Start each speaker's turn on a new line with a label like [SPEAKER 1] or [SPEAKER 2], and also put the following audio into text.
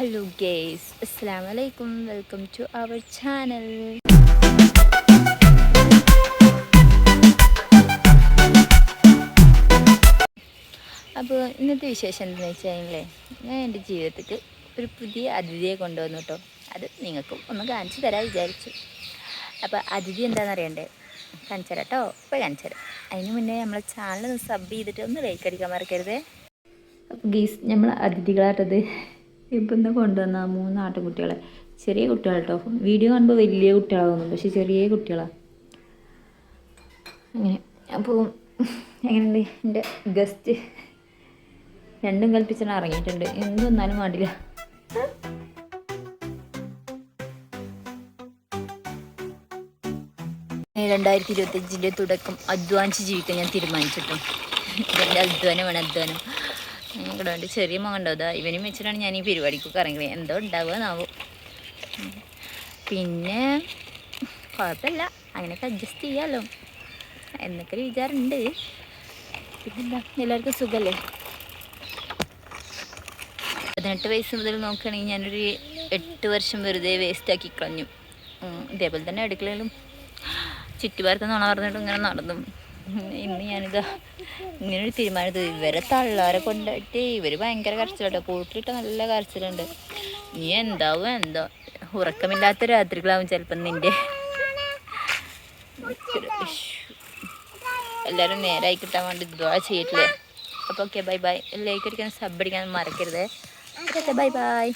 [SPEAKER 1] Hello guys അസ്സാം വലൈക്കും welcome to our channel അപ്പോൾ ഇന്നത്തെ വിശേഷം എന്താണെന്ന് വെച്ചാൽ ഞാൻ എന്റെ ജീവിതത്തിൽ ഒരു പുതിയ അതിഥിയെ കൊണ്ടുവന്നു കേട്ടോ. അത് നിങ്ങൾക്കും ഒന്ന് കാണിച്ചു തരാൻ വിചാരിച്ചു. അപ്പോൾ അതിഥി എന്താണെന്ന് അറിയണ്ടേ? കാണിച്ചു തരാം കേട്ടോ. ഇപ്പോൾ കാണിച്ചു തരാം അതിന് മുന്നേ നമ്മളെ ചാനൽ സബ് ചെയ്തിട്ട് ഒന്ന് ലൈക്ക് അടിക്കാൻ മറക്കരുത്. അപ്പോൾ ഗീസ് നമ്മൾ അതിഥികളായിട്ടത് ഇപ്പം ഇന്ന് കൊണ്ടുവന്ന മൂന്ന് ആട്ടുകുട്ടികളെ. ചെറിയ കുട്ടികൾ കേട്ടോ വീഡിയോ കാണുമ്പോൾ വലിയ കുട്ടികളാകുന്നു പക്ഷെ ചെറിയ കുട്ടികളാണ് അങ്ങനെ. അപ്പോൾ എങ്ങനെയുണ്ട്? എന്റെ ഗസ്റ്റ് രണ്ടും കൽപ്പിച്ചാണ് ഇറങ്ങിയിട്ടുണ്ട്. എന്ത് വന്നാലും വേണ്ടില്ല രണ്ടായിരത്തി ഇരുപത്തഞ്ചിന്റെ തുടക്കം അധ്വാനിച്ച് ജീവിക്കാൻ ഞാൻ തീരുമാനിച്ചിട്ടു എന്റെ അധ്വാനമാണ് അധ്വാനം. ഞങ്ങളുടെ വേണ്ടി ചെറിയ മകൻ ഉണ്ടോ അതാ ഇവനും വെച്ചിട്ടാണ് ഞാൻ ഈ പരിപാടിക്കൊക്കെ ഇറങ്ങിയത് എന്തോ ഉണ്ടാവുക പിന്നെ കുഴപ്പമില്ല. അങ്ങനെയൊക്കെ അഡ്ജസ്റ്റ് ചെയ്യാമല്ലോ എന്നൊക്കെ ഒരു വിചാരമുണ്ട്. പിന്നെന്താ? എല്ലാവർക്കും സുഖമല്ലേ? പതിനെട്ട് വയസ്സ് മുതൽ നോക്കുകയാണെങ്കിൽ ഞാനൊരു എട്ട് വർഷം വെറുതെ വേസ്റ്റാക്കി കളഞ്ഞു. ഇതേപോലെ തന്നെ അടുക്കളയിലും ചുറ്റുപാടത്ത് നോണ പറഞ്ഞിട്ട് ഇങ്ങനെ നടന്നു. ഇന്ന് ഞാനിതാ ഇങ്ങനൊരു തീരുമാനം ഇവരെ തള്ളാരെ കൊണ്ടായിട്ട് ഇവർ ഭയങ്കര കരച്ചിലുണ്ട് കൂട്ടിലിട്ട് നല്ല കരച്ചിലുണ്ട്. നീ എന്താവും എന്തോ? ഉറക്കമില്ലാത്ത രാത്രികളാവും ചിലപ്പം നിന്റെ. എല്ലാവരും നേരായി കിട്ടാൻ വേണ്ടി ദ്വാ ചെയ്യട്ടില്ലേ അപ്പോൾ ഓക്കെ ബൈ ബൈ ലൈക്ക് അടിക്കാൻ സബ് അടിക്കാൻ മറക്കരുത് ബൈ ബൈ